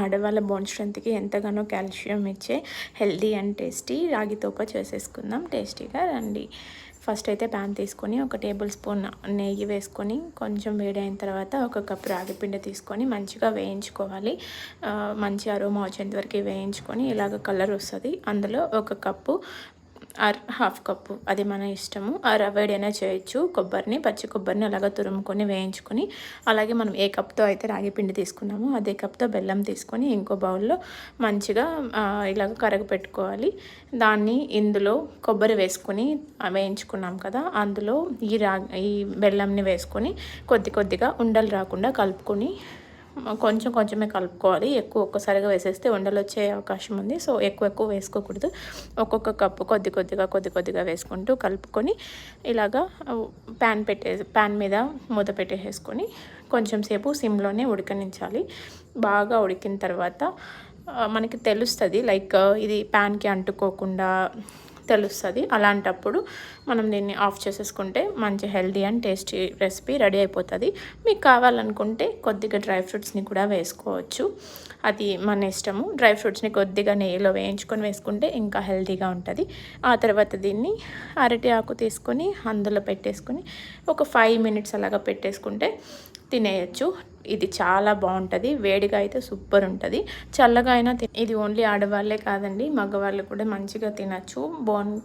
ఆడవాళ్ళ బోన్ స్ట్రెంత్కి ఎంతగానో కాల్షియం ఇచ్చే హెల్దీ అండ్ టేస్టీ రాగి తోప చేసేసుకుందాం. టేస్టీగా రండి. ఫస్ట్ అయితే ప్యాన్ తీసుకొని ఒక టేబుల్ స్పూన్ నెయ్యి వేసుకొని కొంచెం వేడైన తర్వాత ఒక కప్ రాగి పిండి తీసుకొని మంచిగా వేయించుకోవాలి. మంచి అరోమా వచ్చేంత వరకు వేయించుకొని ఇలాగ కలర్ వస్తుంది. అందులో ఒక కప్పు ఆర్ హాఫ్ కప్పు. అది మన ఇష్టము. ఆర్ అవాయిడ్ అయినా చేయొచ్చు. కొబ్బరిని పచ్చి కొబ్బరిని అలాగ తురుముకొని వేయించుకొని అలాగే మనం ఏ కప్తో అయితే రాగి పిండి తీసుకున్నామో అదే కప్తో బెల్లం తీసుకొని ఇంకో బౌల్లో మంచిగా ఆ, ఇలాగ కరగపెట్టుకోవాలి దాన్ని ఇందులో కొబ్బరి వేసుకొని వేయించుకున్నాం కదా అందులో ఈ రా ఈ బెల్లంని వేసుకొని కొద్ది కొద్దిగా ఉండలు రాకుండా కలుపుకొని కొంచెం కొంచెమే కలుపుకోవాలి. ఎక్కువ ఒక్కసారిగా వేసేస్తే ఉండలు వచ్చే అవకాశం ఉంది. సో ఎక్కువ ఎక్కువ వేసుకోకూడదు. ఒక్కొక్క కప్పు కొద్ది కొద్దిగా కొద్ది కొద్దిగా వేసుకుంటూ కలుపుకొని ఇలాగా ప్యాన్ పెట్టే ప్యాన్ మీద మూత పెట్టేసుకొని కొంచెం సేపు సిమ్లోనే ఉడకనించాలి. బాగా ఉడికిన తర్వాత మనకి తెలుస్తుంది లైక్ ఇది ప్యాన్కి అంటుకోకుండా తెలుస్తుంది. అలాంటప్పుడు మనం దీన్ని ఆఫ్ చేసేసుకుంటే మంచి healthy and tasty recipe ready అయిపోతుంది. మీకు కావాలనుకుంటే కొద్దిగా డ్రై ఫ్రూట్స్ని కూడా వేసుకోవచ్చు. అది మన ఇష్టము. డ్రై ఫ్రూట్స్ని కొద్దిగా నెయ్యిలో వేయించుకొని వేసుకుంటే ఇంకా హెల్దీగా ఉంటుంది. ఆ తర్వాత దీన్ని అరటి ఆకు తీసుకొని అందులో పెట్టేసుకొని ఒక ఫైవ్ మినిట్స్ అలాగా పెట్టేసుకుంటే తినేయచ్చు. ఇది చాలా బాగుంటుంది. వేడిగా అయితే సూపర్ ఉంటుంది. చల్లగా అయినా ఇది ఓన్లీ ఆడవాళ్ళే కాదండి మగవాళ్ళు కూడా మంచిగా తినచ్చు. బోన్